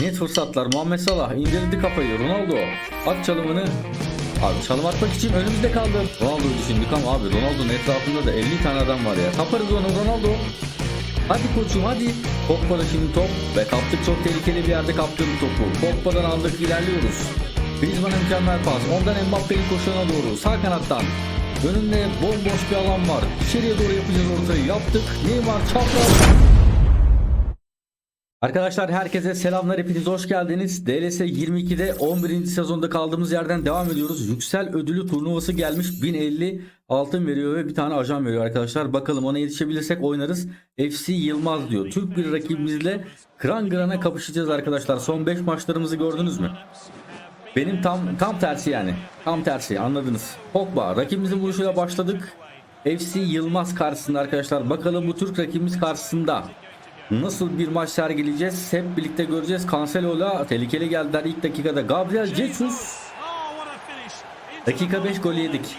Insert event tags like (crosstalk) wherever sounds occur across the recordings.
Net fırsatlar. Muhammed Salah indirdi kafayı. Ronaldo at çalımını. Abi çalım atmak için önümüzde kaldı. Ronaldo'yu düşündük ama abi Ronaldo'nun etrafında da 50 tane adam var ya. Kaparız onu Ronaldo. Hadi koçum hadi. Pogba'da şimdi top ve kaptık çok tehlikeli bir yerde kaptığım topu. Pogba'dan aldık ilerliyoruz. Griezmann'a mükemmel pas. Ondan Mbappe'nin koşuna doğru sağ kanattan. Önünde bomboş bir alan var. İçeriye doğru yapacağız ortayı. Yaptık. Neymar çapraz. Arkadaşlar herkese selamlar hepiniz hoş geldiniz. DLS 22'de 11. sezonda kaldığımız yerden devam ediyoruz. Yüksel ödülü turnuvası gelmiş 1050 altın veriyor ve bir tane ajan veriyor arkadaşlar. Bakalım ona yetişebilirsek oynarız. FC Yılmaz diyor. Türk bir rakibimizle kıran kırana kapışacağız arkadaşlar. Son 5 maçlarımızı gördünüz mü? Benim tam tam tersi yani. Tam tersi anladınız. Pogba rakibimizin vuruşuyla başladık. FC Yılmaz karşısında arkadaşlar. Bakalım bu Türk rakibimiz karşısında nasıl bir maç sergileyeceğiz hep birlikte göreceğiz. Cancelo'la tehlikeli geldiler ilk dakikada. Gabriel Jesus dakika 5 gol yedik.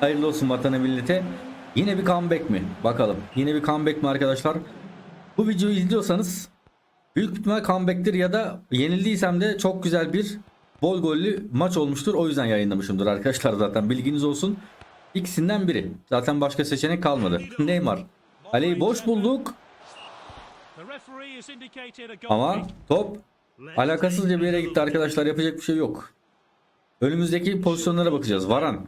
Hayırlı olsun vatana millete. Yine bir comeback mi? Bakalım. Yine bir comeback mi arkadaşlar? Bu videoyu izliyorsanız büyük ihtimal comeback'tir ya da yenildiysem de çok güzel bir bol gollü maç olmuştur. O yüzden yayınlamışımdır arkadaşlar zaten bilginiz olsun. İkisinden biri. Zaten başka seçenek kalmadı. Neymar. Kaleyi boş bulduk ama top alakasızca bir yere gitti arkadaşlar yapacak bir şey yok. Önümüzdeki pozisyonlara bakacağız. Varan.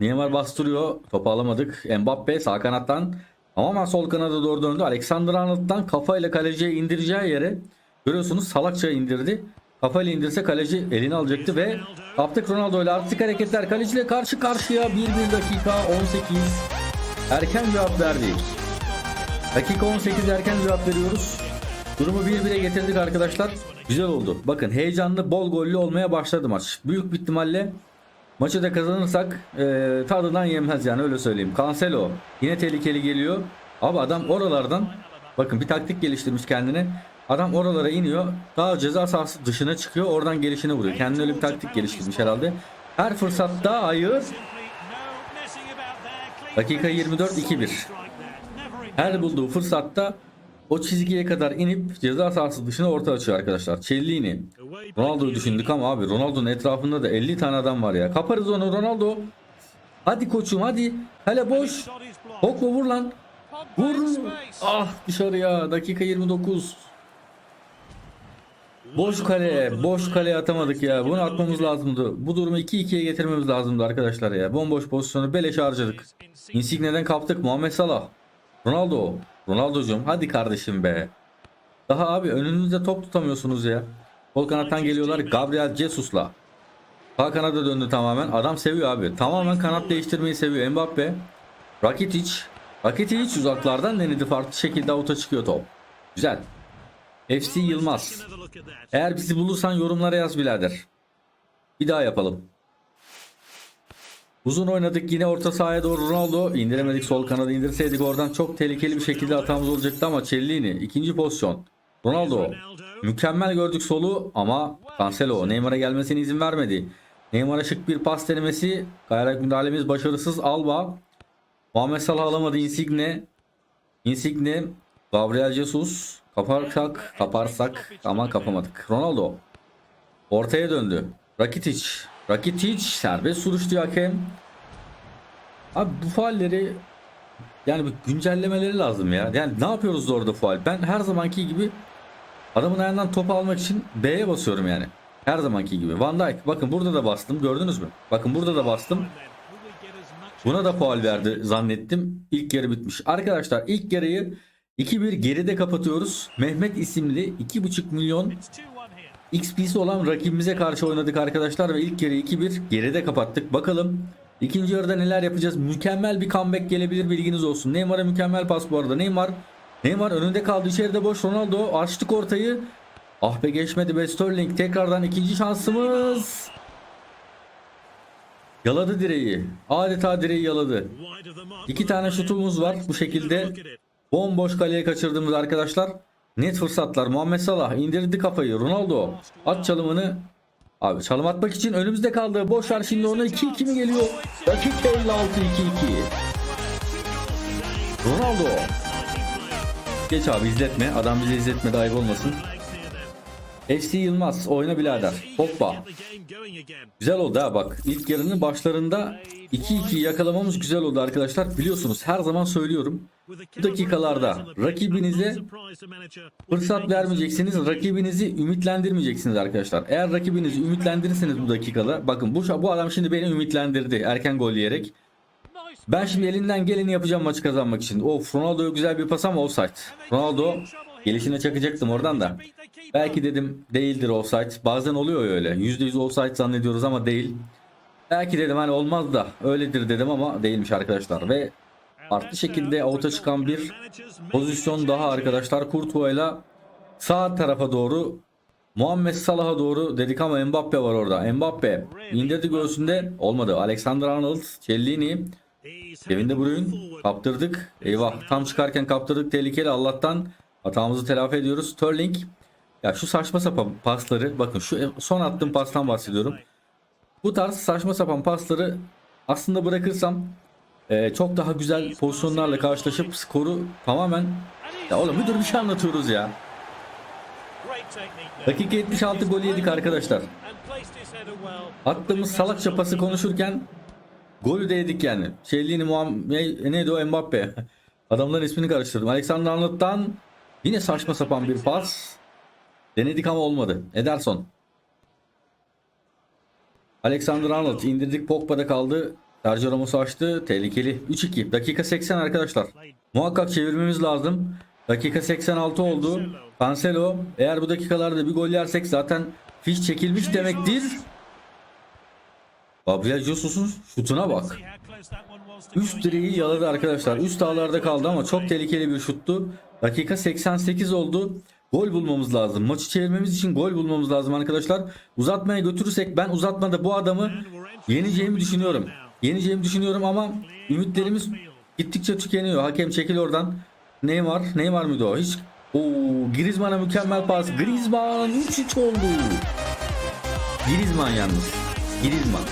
Neymar bastırıyor. Topu alamadık. Mbappe sağ kanattan tamamen sol kanada doğru döndü. Alexander Arnold'dan kafayla kaleciye indireceği yere görüyorsunuz salakça indirdi. Kafayla indirse kaleci elini alacaktı ve kaptık Ronaldo ile artık hareketler kaleciyle karşı karşıya 1-1 dakika 18 erken cevap verdi. Dakika 18 erken cevap veriyoruz. Durumu 1-1'e getirdik arkadaşlar. Güzel oldu. Bakın heyecanlı bol gollü olmaya başladı maç. Büyük bir ihtimalle maçı da kazanırsak e, tadından yenmez yani öyle söyleyeyim. Cancelo yine tehlikeli geliyor. Abi adam oralardan bakın bir taktik geliştirmiş kendine. Adam oralara iniyor. Daha ceza sahası dışına çıkıyor. Oradan gelişine vuruyor. Kendine öyle bir taktik geliştirmiş herhalde. Her fırsatta hayır. Dakika 24 2-1. Her bulduğu fırsatta o çizgiye kadar inip ceza sahası dışına orta açıyor arkadaşlar. Cellini. Ronaldo'yu düşündük ama abi Ronaldo'nun etrafında da 50 tane adam var ya. Kaparız onu Ronaldo. Hadi koçum hadi. Hele boş. Pogba vur lan. Vur. Ah dışarıya. Dakika 29. Boş kale. Boş kaleye atamadık ya. Bunu atmamız lazımdı. Bu durumu 2-2'ye getirmemiz lazımdı arkadaşlar ya. Bomboş pozisyonu beleş harcadık. Insigne'den kaptık. Muhammed Salah. Ronaldo. Ronaldo'cum hadi kardeşim be. Daha abi önünüzde top tutamıyorsunuz ya. Sol kanattan geliyorlar Gabriel Jesus'la. Sağ kanada döndü tamamen. Adam seviyor abi. Tamamen kanat değiştirmeyi seviyor. Mbappe. Rakitic. Rakitic uzaklardan denedi. Farklı şekilde avuta çıkıyor top. Güzel. FC Yılmaz. Eğer bizi bulursan yorumlara yaz birader. Bir daha yapalım. Uzun oynadık yine orta sahaya doğru Ronaldo. İndiremedik sol kanada indirseydik oradan çok tehlikeli bir şekilde hatamız olacaktı ama Cellini ikinci pozisyon. Ronaldo mükemmel gördük solu ama Cancelo Neymar'a gelmesine izin vermedi. Neymar'a şık bir pas denemesi kayarak müdahalemiz başarısız. Alba Muhammed Salah alamadı Insigne. Insigne Gabriel Jesus. Kaparsak kaparsak ama kapamadık. Ronaldo ortaya döndü. Rakitic Rakitic serbest vuruş diyor hakem. Abi bu faalleri yani bir güncellemeleri lazım ya. Yani ne yapıyoruz da orada faal? Ben her zamanki gibi adamın ayağından topu almak için B'ye basıyorum yani. Her zamanki gibi. Van Dijk bakın burada da bastım gördünüz mü? Bakın burada da bastım. Buna da faal verdi zannettim. İlk yarı bitmiş. Arkadaşlar ilk yarıyı 2-1 geride kapatıyoruz. Mehmet isimli 2,5 milyon XP'si olan rakibimize karşı oynadık arkadaşlar ve ilk yarı 2-1 geride kapattık. Bakalım ikinci yarıda neler yapacağız? Mükemmel bir comeback gelebilir bilginiz olsun. Neymar'a mükemmel pas bu arada. Neymar Neymar önünde kaldı içeride boş Ronaldo açtık ortayı. Ah be geçmedi be Sterling tekrardan ikinci şansımız. Yaladı direği. Adeta direği yaladı. İki tane şutumuz var bu şekilde. Bomboş kaleye kaçırdığımız arkadaşlar. Net fırsatlar. Muhammed Salah indirdi kafayı. Ronaldo at çalımını. Abi çalım atmak için önümüzde kaldı. Boş ver şimdi ona 2-2 mi geliyor? Dakika 56 2-2. Ronaldo. Geç abi izletme. Adam bize izletmedi ayıp olmasın. FC Yılmaz oyna birader. Hoppa. Güzel oldu ha bak. İlk yarının başlarında 2-2 yakalamamız güzel oldu arkadaşlar. Biliyorsunuz her zaman söylüyorum. Bu dakikalarda rakibinize Fırsat vermeyeceksiniz. Rakibinizi ümitlendirmeyeceksiniz arkadaşlar. Eğer rakibinizi ümitlendirirseniz bu dakikada bakın bu bu adam şimdi beni ümitlendirdi erken gol yiyerek. Ben şimdi elinden geleni yapacağım maçı kazanmak için. Of Ronaldo'ya güzel bir pas ama offside. Ronaldo gelişine çakacaktım oradan da. Belki dedim değildir offside. Bazen oluyor öyle. %100 offside zannediyoruz ama değil. Belki dedim hani olmaz da öyledir dedim ama değilmiş arkadaşlar. Ve farklı şekilde avuta çıkan bir pozisyon daha arkadaşlar. Courtois'la sağ tarafa doğru Muhammed Salah'a doğru dedik ama Mbappe var orada. Mbappe indirdi göğsünde olmadı. Alexander Arnold, Cellini, Kevin De Bruyne kaptırdık. Eyvah tam çıkarken kaptırdık tehlikeli Allah'tan hatamızı telafi ediyoruz. Sterling ya şu saçma sapan pasları bakın şu son attığım pastan bahsediyorum. Bu tarz saçma sapan pasları aslında bırakırsam e, çok daha güzel pozisyonlarla karşılaşıp skoru tamamen ya oğlum müdür bir şey anlatıyoruz ya. Dakika 76 gol yedik arkadaşlar. Attığımız salakça pası konuşurken golü de yedik yani. Şellini Muhammed neydi o Mbappe. (laughs) Adamların ismini karıştırdım. Alexander Arnold'dan yine saçma sapan bir pas. Denedik ama olmadı. Ederson. Alexander Arnold indirdik Pogba'da kaldı. Sergio Ramos açtı. Tehlikeli. 3-2. Dakika 80 arkadaşlar. Muhakkak çevirmemiz lazım. Dakika 86 oldu. Cancelo eğer bu dakikalarda bir gol yersek zaten fiş çekilmiş demektir. Gabriel Jesus'un şutuna bak. Üst direği yaladı arkadaşlar. Üst ağlarda kaldı ama çok tehlikeli bir şuttu. Dakika 88 oldu. Gol bulmamız lazım. Maçı çevirmemiz için gol bulmamız lazım arkadaşlar. Uzatmaya götürürsek ben uzatmada bu adamı yeneceğimi düşünüyorum. Yeneceğimi düşünüyorum ama ümitlerimiz gittikçe tükeniyor. Hakem çekil oradan. Neymar, Neymar mıydı o? Hiç Oo, Griezmann'a mükemmel pas. Griezmann 3-3 oldu. Griezmann yalnız. Griezmann.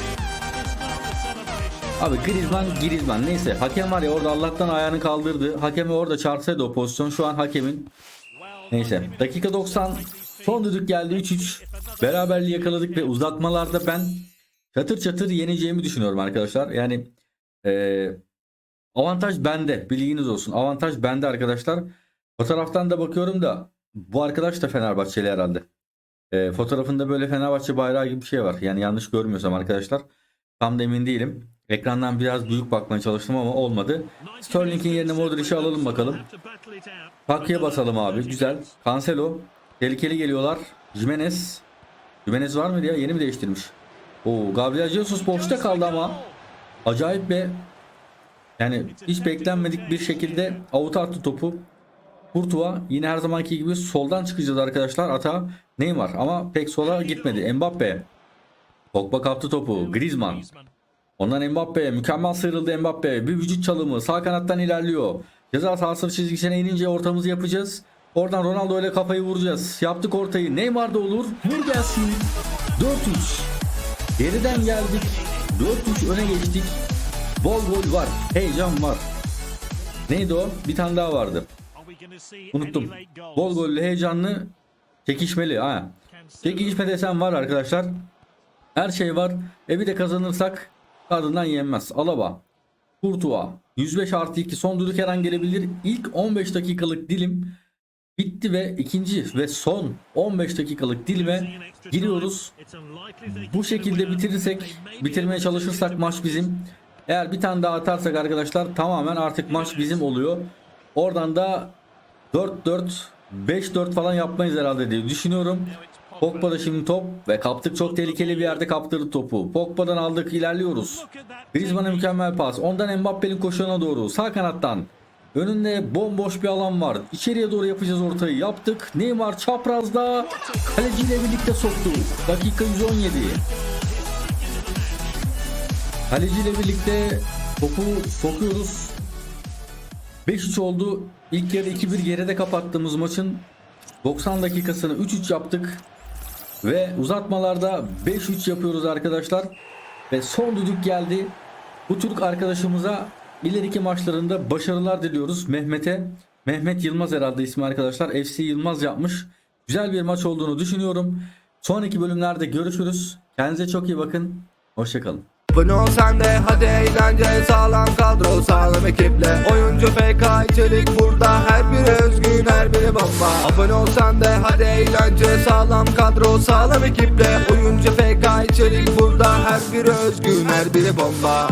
Abi Griezmann, Griezmann neyse. Hakem var ya orada Allah'tan ayağını kaldırdı. Hakemi orada çarpsaydı o pozisyon. Şu an hakemin Neyse. Dakika 90. Son düdük geldi 3-3. Beraberliği yakaladık ve uzatmalarda ben çatır çatır yeneceğimi düşünüyorum arkadaşlar. Yani eee, avantaj bende. Bilginiz olsun. Avantaj bende arkadaşlar. Fotoğraftan da bakıyorum da bu arkadaş da Fenerbahçeli herhalde. Eee, fotoğrafında böyle Fenerbahçe bayrağı gibi bir şey var. Yani yanlış görmüyorsam arkadaşlar. Tam da emin değilim. Ekrandan biraz büyük bakmaya çalıştım ama olmadı. Sterling'in yerine Modric'i alalım bakalım. Paki'ye basalım abi. Güzel. Cancelo. Tehlikeli geliyorlar. Jimenez. Jimenez var mıydı ya? Yeni mi değiştirmiş? Oo, Gabriel Jesus boşta kaldı ama acayip bir yani hiç beklenmedik bir şekilde avuta attı topu. Courtois yine her zamanki gibi soldan çıkacağız arkadaşlar. Ata Neymar ama pek sola gitmedi. Mbappe. Pogba kaptı topu. Griezmann. Ondan Mbappe mükemmel sıyrıldı Mbappe. Bir vücut çalımı sağ kanattan ilerliyor. Ceza sahası çizgisine inince ortamızı yapacağız. Oradan Ronaldo ile kafayı vuracağız. Yaptık ortayı. Neymar da olur. Vur gelsin. 4-3. Geriden geldik. 4-3 öne geçtik. Bol gol var. Heyecan var. Neydi o? Bir tane daha vardı. Unuttum. Bol gollü heyecanlı çekişmeli. Ha. Çekişme desen var arkadaşlar. Her şey var. E bir de kazanırsak tadından yenmez. Alaba. Courtois. 105 artı 2 son düdük her an gelebilir. İlk 15 dakikalık dilim bitti ve ikinci ve son 15 dakikalık dilime giriyoruz. Bu şekilde bitirirsek, bitirmeye çalışırsak maç bizim. Eğer bir tane daha atarsak arkadaşlar tamamen artık maç bizim oluyor. Oradan da 4-4, 5-4 falan yapmayız herhalde diye düşünüyorum. Pogba'da şimdi top ve kaptık çok tehlikeli bir yerde kaptırdı topu. Pogba'dan aldık ilerliyoruz. Griezmann'a mükemmel pas. Ondan Mbappe'nin koşuğuna doğru sağ kanattan. Önünde bomboş bir alan var. İçeriye doğru yapacağız ortayı. Yaptık. Neymar çaprazda kaleciyle birlikte soktu. Dakika 117. Kaleciyle birlikte topu sokuyoruz. 5-3 oldu. İlk yarı 2-1 geride kapattığımız maçın 90 dakikasını 3-3 yaptık. Ve uzatmalarda 5-3 yapıyoruz arkadaşlar. Ve son düdük geldi. Bu Türk arkadaşımıza ileriki maçlarında başarılar diliyoruz Mehmet'e. Mehmet Yılmaz herhalde ismi arkadaşlar. FC Yılmaz yapmış. güzel bir maç olduğunu düşünüyorum. Sonraki bölümlerde görüşürüz. Kendinize çok iyi bakın. Hoşçakalın. Abone ol sen hadi eğlence sağlam kadro sağlam ekiple Oyuncu FK içerik burada her biri özgün her biri bomba. Abone ol sen de hadi eğlence sağlam kadro sağlam ekiple. Oyuncu FK içerik burada her biri özgün her biri bomba